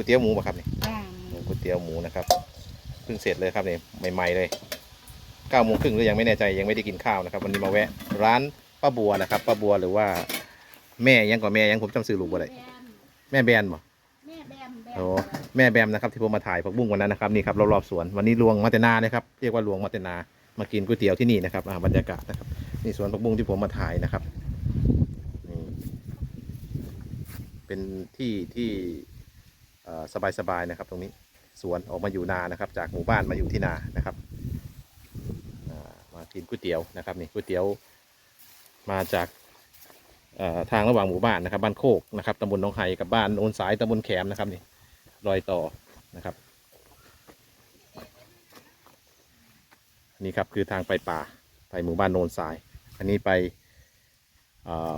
ก๋วยเตี๋ยวหมูป่ะครับนี่จ้าก๋วยเตี๋ยวหมูนะครับเพิ่งเสร็จเลยครับนี่ใหม่ๆเลยเก้าโมงครึ่งหรือยังไม่แน่ใจยังไม่ได้กินข้าวนะครับวันนี้มาแวะร้านป้าบัวนะครับป้าบัวหรือว่า แม่ยังกว่าแม่ยังผมจำซื้อลูกบ่ได้แบมแม่แบนบ่แม่แบมแบมโอ้แม่แบมนะครับที่ผมมาถ่ายผักบุ้งวันนั้นนะครับนี่ครับรอบๆสวนวันนี้ลวงมาเตนานะครับเรียกว่าลวงมาเตนามากินก๋วยเตี๋ยวที่นี่นะครับอ่าบรรยากาศนะครับนี่สวนผักบุ้งที่ผมมาถ่ายนะครับนี่เป็นที่ที่เอ่อ สบายๆนะครับ ตรงนี้สวนออกมาอยู่นานะครับ จากหมู่บ้านมาอยู่ที่นานะครับมากินก๋วยเตี๋ยวนะครับนี่ก๋วยเตี๋ยวมาจากทางระหว่างหมู่บ้านนะครับบ้านโคกนะครับตำบลหนองไฮกับบ้านโอนสายตำบลแขมนะครับนี่รอยต่อนะครับ นี่ครับคือทางไปป่าไปหมู่บ้านโนนทราย อันนี้ไป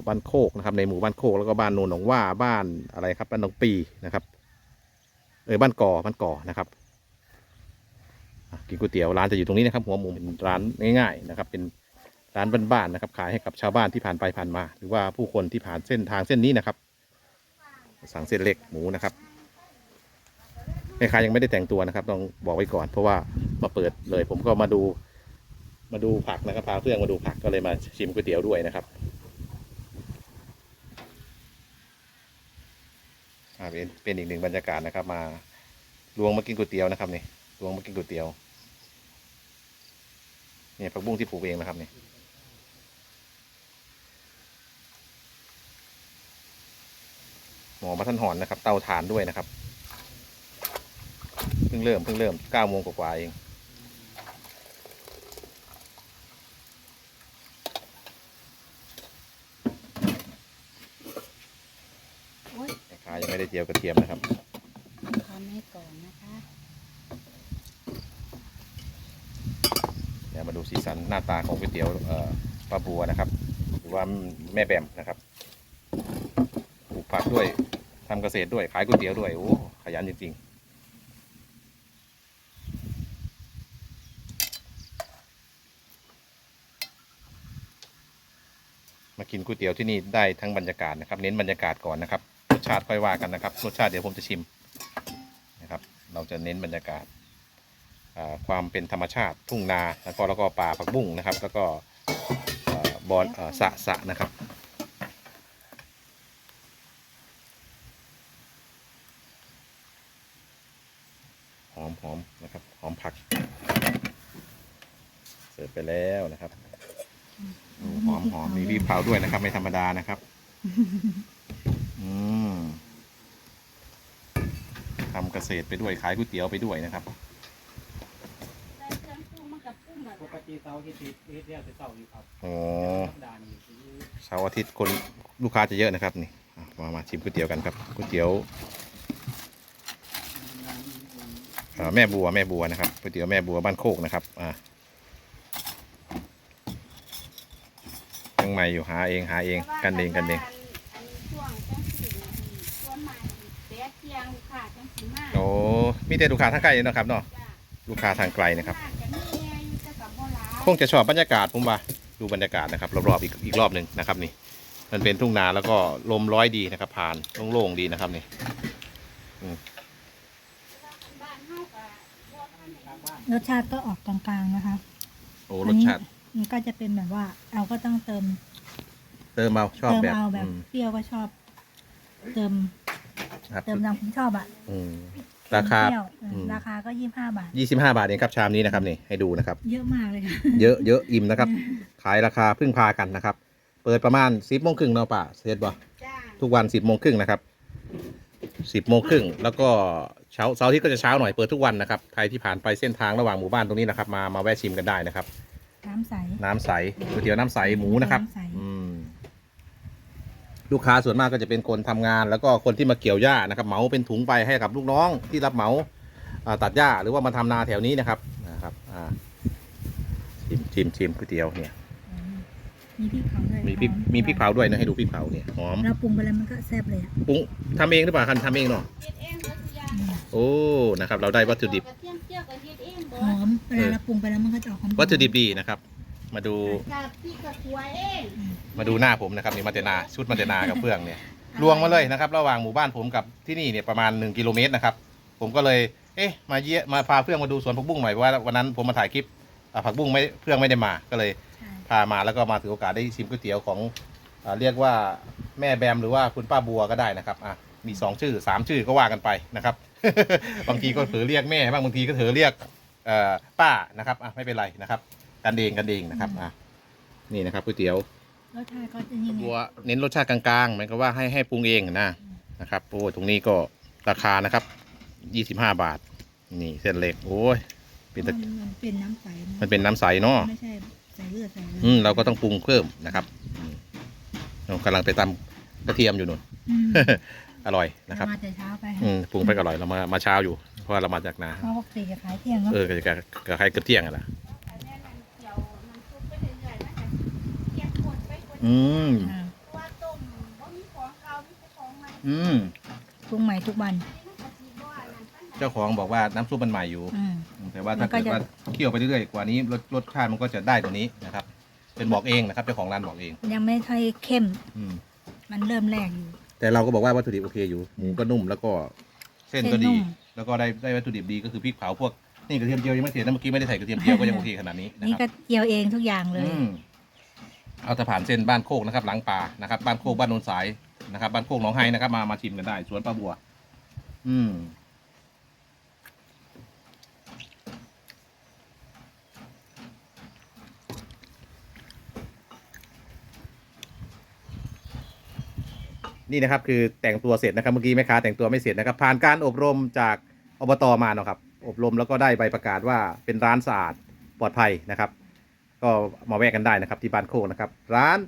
บ้านโคกนะครับในหมู่บ้านโคกแล้วก็บ้านโนนหนองว่าบ้านอะไรครับบ้านหนองปีนะครับ เออบ้านก่อบ้านก่อนะครับกินก๋วยเตี๋ยวร้านจะอยู่ตรงนี้นะครับ หัวมุมเป็นร้านง่ายๆนะครับ เป็นร้านบ้านๆนะครับ ขายให้กับชาวบ้านที่ผ่านไปผ่านมา หรือว่าผู้คนที่ผ่านเส้นทางเส้นนี้นะครับ สั่งเส้นเล็กหมูนะครับแม่ค้ายังไม่ได้แต่งตัวนะครับ ต้องบอกไว้ก่อน เพราะว่ามาเปิดเลย ผมก็มาดูมาดูผักนะครับพาเพื่อนมาดูผักก็เลยมาชิมก๋วยเตี๋ยวด้วยนะครับอ่า เป็นเป็นอีกหนึ่งบรรยากาศนะครับ มาลวงมากินก๋วยเตี๋ยวนะครับนี่ลวงมากินก๋วยเตี๋ยวเนี่ยผักบุ้งที่ปลูกเองนะครับนี่หมอพระท่านหอนนะครับ เตาถ่านด้วยนะครับ เพิ่งเริ่มเพิ่งเริ่มเก้าโมงกว่าๆเอง โอ้ย แม่ค้ายังไม่ได้ เจียวกระเทียมนะครับทำให้ก่อนนะคะเดี๋ยวมาดูสีสันหน้าตาของก๋วยเตี๋ยวเอ่อป้าบัวนะครับ หรือว่าแม่แบมนะครับปลูกผักด้วยทำเกษตรด้วยขายก๋วยเตี๋ยวด้วยโอ้ขยันจริงๆมากินก๋วยเตี๋ยวที่นี่ได้ทั้งบรรยากาศนะครับ เน้นบรรยากาศก่อนนะครับร สชาติค่อยว่ากันนะครับ รสชาติเดี๋ยวผมจะชิมนะครับ เราจะเน้นบรรยากาศความเป็นธรรมชาติทุ่งนาแล้วก็แล้วก็ป่าผักบุ้งนะครับ แล้วก็บอนเอ่อสะสะนะครับหอมหอมนะครับหอมผัก เสร์ฟไปแล้วนะครับหอมหอมมีพริกเผาด้วยนะครับ ไม่ธรรมดานะครับ อืม ทำเกษตรไปด้วยขายก๋วยเตี๋ยวไปด้วยนะครับได้เครื่องปรุงมันกับปรุงแบบปกติเสาร์อาทิตย์เฮ็ดเรียกแต่เสาร์อยู่ครับอ๋อธรรมดานี่คือเสาร์อาทิตย์คนลูกค้าจะเยอะนะครับนี่อะมามาชิมก๋วยเตี๋ยวกันครับก๋วยเตี๋ยวเอ่อแม่บัวแม่บัวนะครับก๋วยเตี๋ยวแม่บัวบ้านโคกนะครับอ่ายังใหม่อยู่หาเองหาเองกันเองกันเองอันนี้ช่วงจังสีนาทีช่วงมา แปดเที่ยงลูกค้าจังสีมาโอ้มีแต่ลูกค้าทางไกลเนาะครับเนาะจ้าลูกค้าทางไกลนะครับจะมีแอร์อยู่แต่กับโบราณคงจะชอบบรรยากาศผมว่าดูบรรยากาศนะครับรอบๆอีกอีกรอบหนึ่งนะครับนี่ มันเป็นทุ่งนาแล้วก็ลมร้อยดีนะครับ ผ่านโล่งๆดีนะครับนี่บ้านเฮาก็บ่ทันได้ทางบ้านรสชาติก็ออกกลางๆนะคะโอ้รสชาติมันก็จะเป็นแบบว่าเราก็ต้องเติมเติมเอาชอบเติมแบบเอาแบบอืมเปรี้ยวก็ชอบ เติม ครับเติมตามผมชอบอะอืม ราคาเปรี้ยวอืมอืมราคาก็ยี่ห้าบาท ยี่สิบห้าบาทเองครับชามนี้นะครับนี่ให้ดูนะครับ เยอะมากเลยค่ะ เยอะเยอะอิ่มนะครับ ขายราคาพึ่งพากันนะครับ เปิดประมาณสิบโมงครึ่งเนาะป่ะเสร็จบ่จ้าทุกวันสิบโมงครึ่งนะครับสิบโมงครึ่งแล้วก็เช้าเสาร์อาที่ก็จะเช้าหน่อยเปิดทุกวันนะครับใครที่ผ่านไปเส้นทางระหว่างหมู่บ้านตรงนี้นะครับ มามาแวะชิมกันได้นะครับ น้ำใสน้ำใสก๋วยเตี๋ยวน้ำใสหมูนะครับน้ำใสอืม ลูกค้าส่วนมากก็จะเป็นคนทำงาน แล้วก็คนที่มาเกี่ยวหญ้านะครับเหมาเป็นถุงไปให้กับลูกน้องที่รับเหมาอ่าตัดหญ้าหรือว่ามาทำนาแถวนี้นะครับนะครับอ่าชิมชิมชิมก๋วยเตี๋ยวเนี่ยอืมมีพริกเผาด้วยมีพริกหอมีพริกเผาด้วยนะให้ดูพริกเผาเนี่ยหอมเราปรุงไปแล้วมันก็แซ่บเลยอะปรุงทำเองหรือเปล่าคันทำเองเนาะเฮ็ดเองเบิดทุกอย่างอืมโอ้นะครับ เราได้วัตถุดิบกระเทียมเจียวก็เฮ็ดเองเบิหอดมเวลาเราปรุงไปแล้วมันก็จะออกหอมๆวัตถุดิบดีนะครับ มาดูกับพี่กับครัวเองมาดูหน้าผมนะครับนี่มาเตนาชุดมาเตนากับเฟื่องเนี่ยลวงมาเลยนะครับ ระหว่างหมู่บ้านผมกับที่นี่เนี่ยประมาณ1กิโลเมตรนะครับผมก็เลยเอ๊ะมาเยี่ยมาพาเพื่อนมาดูสวนผักบุ้งหน่อยเพราะว่าวันนั้นผมมาถ่ายคลิปอ่าผักบุ้งไม่เพื่อนไม่ได้มาก็เลยใช่พามาแล้วก็มาถือโอกาสได้ชิมก๋วยเตี๋ยวของอ่าเรียกว่าแม่แบมหรือว่าคุณป้าบัวก็ได้นะครับอะมีสองชื่อสามชื่อก็ว่ากันไปนะครับ บางทีก็เผลอเรียกแม่บ้างบางทีก็เผลอเรียกเอ่อป้านะครับอะไม่เป็นไรนะครับ กันเองกันเองนะครับอะนี่นะครับก๋วยเตี๋ยวรสชาติก็จะยังไงบัวเน้นรสชาติกลางๆหมายก็ว่าให้ให้ปรุงเองนะนะครับโอ้ยตรงนี้ก็ราคานะครับยี่สิบห้าบาท นี่เส้นเล็กโอ้ยเป็นตะมันเป็นน้ำใสะมันเป็นน้ำใสเนาะไม่ใช่ใส่เลือดใส่อะไรอืมเราก็ต้องปรุงเพิ่มนะครับอืมเรากำลังไปตำกระเทียมอยู่นู่น อืม อร่อยนะครับเรามาแต่เช้าไปอืมปรุงไปก็อร่อยเรามามาเช้าอยู่ เพราะว่าเรามาจากนา เพราะปกติจะขายเที่ยงเนาะเออกับกับกับใครกระเทียงอะล่ะ อืมอ่าตัวต้มบ่มีของเก่ามีแต่ของใหม่อืมปรุงใหม่ทุกวันอันนี้มันก็สิบ่อันนั้นปานใดเจ้าของบอกว่าน้ำซุปมันใหม่อยู่ อืม แต่ว่ามัถ้านก็เกิดจะว่าเคี่ยวไปเรื่อยๆกว่านี้รสรสชาติมันก็จะได้ตัวนี้นะครับ เป็นบอกเองนะครับเจ้าของร้านบอกเองยังไม่ค่อยเข้มอืมมันเริ่มแรกอยู่ แต่เราก็บอกว่าวัตถุดิบโอเคอยู่หมูก็นุ่มแล้วก็เส้นก็เส้นนุ่ดีมแล้วก็ได้ได้วัตถุดิบดีก็คือพริกเผาพวกนี่กระเทียมเจียวยังไม่เสร็จนะเมื่อกี้ไม่ได้ใส่กระเทียมเจียวก็ยังโอเคขนาดนี้นะนี่คก็รับเจียวเองทุกอย่างเลย อืม เอาแต่ผ่านเส้นบ้านโคกนะครับ หลังป่านะครับ บ้านโคกบ้านโนนสายนะครับ บ้านโคกหนองไฮนะครับ มามาชิมกันได้ สวนป้าบัว อืมนี่นะครับคือแต่งตัวเสร็จนะครับเมื่อกี้แม่ค้าแต่งตัวไม่เสร็จนะครับ ผ่านการอบรมจากอบตมาเนาะครับ อบรมแล้วก็ได้ใบประกาศว่าเป็นร้านสะอาดปลอดภัยนะครับ ก็มาแวะกันได้นะครับที่บ้านโคกนะครับ ร้าน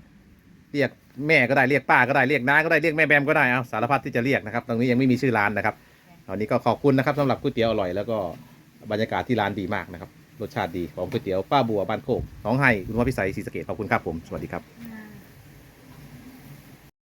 เรียกแม่ก็ได้เรียกป้าก็ได้เรียกน้าก็ได้เรียกแม่แบมก็ได้เอาสารพัดที่จะเรียกนะครับ ตรงนี้ยังไม่มีชื่อร้านนะครับตอนนี้ก็ขอบคุณนะครับสำหรับก๋วยเตี๋ยวอร่อยแล้วก็บรรยากาศที่ร้านดีมากนะครับรสชาติดีของก๋วยเตี๋ยวป้าบัวบ้านโคกหน้องไห้คุณพ่อพิสัยศรีสะเกดขอบคุณครับผมสวัสดีครับ